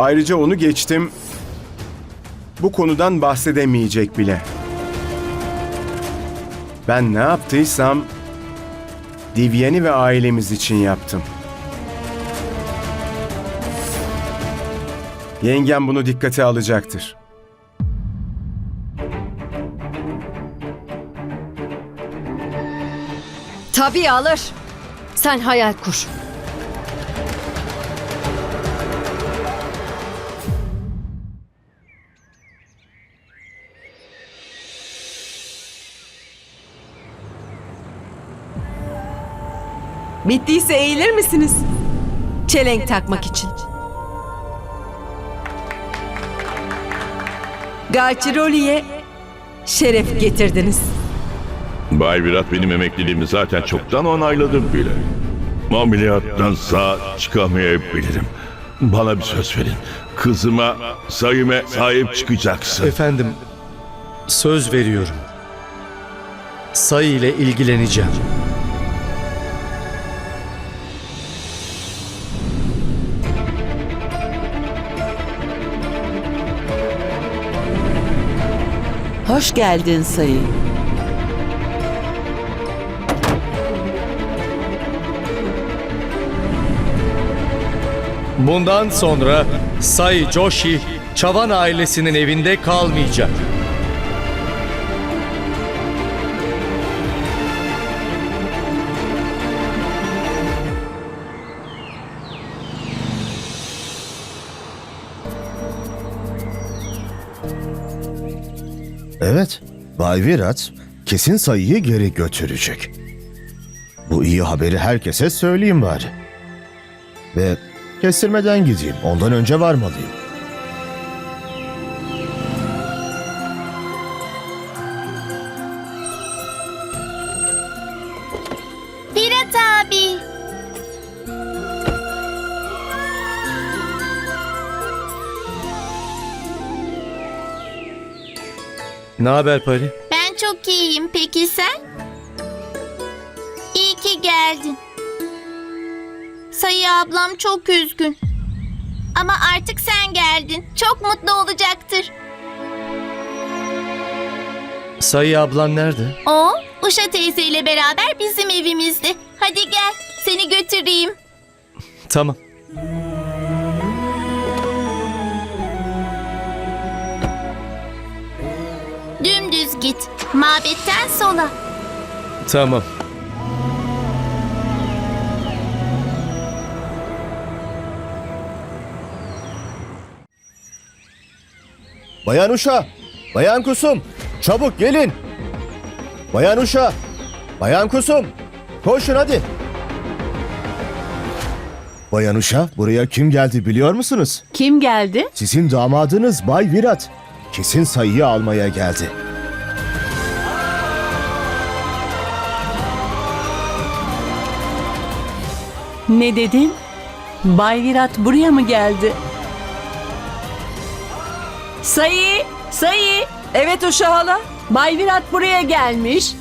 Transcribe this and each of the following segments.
Ayrıca onu geçtim. Bu konudan bahsedemeyecek bile. Ben ne yaptıysam Divyeni ve ailemiz için yaptım. Yengem bunu dikkate alacaktır. Tabii alır. Sen hayal kur. Bittiyse eğilir misiniz? Çelenk takmak için. Galçiroli'ye şeref getirdiniz. Bay Virat benim emekliliğimi zaten çoktan onayladım bile. Ameliyattan sağ çıkamayabilirim. Bana bir söz verin. Kızıma, sayıme sahip çıkacaksın. Efendim, söz veriyorum. Sayı ile ilgileneceğim. Hoş geldin Sayı. Bundan sonra Say Joshi, Çavan ailesinin evinde kalmayacak. Evet, Bay Virat kesin sayıyı geri götürecek. Bu iyi haberi herkese söyleyeyim bari. Ve kestirmeden gideyim, ondan önce varmalıyım. Ne haber Pari? Ben çok iyiyim. Peki sen? İyi ki geldin. Sayı ablam çok üzgün. Ama artık sen geldin. Çok mutlu olacaktır. Sayı ablan nerede? O, Uşa teyzeyle beraber bizim evimizde. Hadi gel, seni götüreyim. Tamam. Mabetten sola. Tamam. Bayan Uşa, Bayan Kusum, çabuk gelin. Bayan Uşa, Bayan Kusum, koşun hadi. Bayan Uşa, buraya kim geldi biliyor musunuz? Kim geldi? Sizin damadınız Bay Virat. Kesin sayıyı almaya geldi. Ne dedin? Bay Virat buraya mı geldi? Sayı! Sayı! Evet Uşa hala. Bay Virat buraya gelmiş.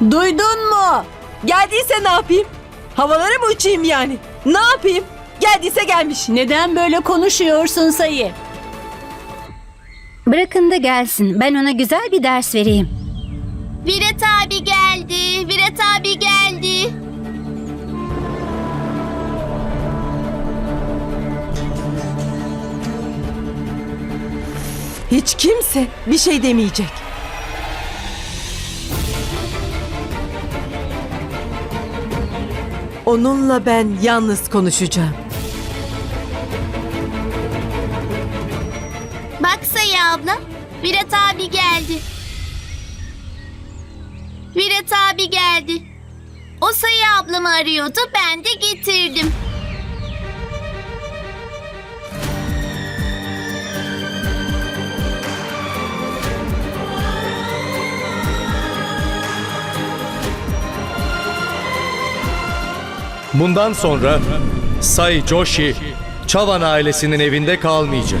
Duydun mu? Geldiyse ne yapayım? Havalara mı uçayım yani? Ne yapayım? Geldiyse gelmiş. Neden böyle konuşuyorsun Sayı? Bırakın da gelsin. Ben ona güzel bir ders vereyim. Virat abi geldi. Virat abi geldi. Hiç kimse bir şey demeyecek. Onunla ben yalnız konuşacağım. Bak Sayı abla, Virat abi geldi. Virat abi geldi. O Sayı ablamı arıyordu, ben de getirdim. Bundan sonra Say Joshi, Çavan ailesinin evinde kalmayacak.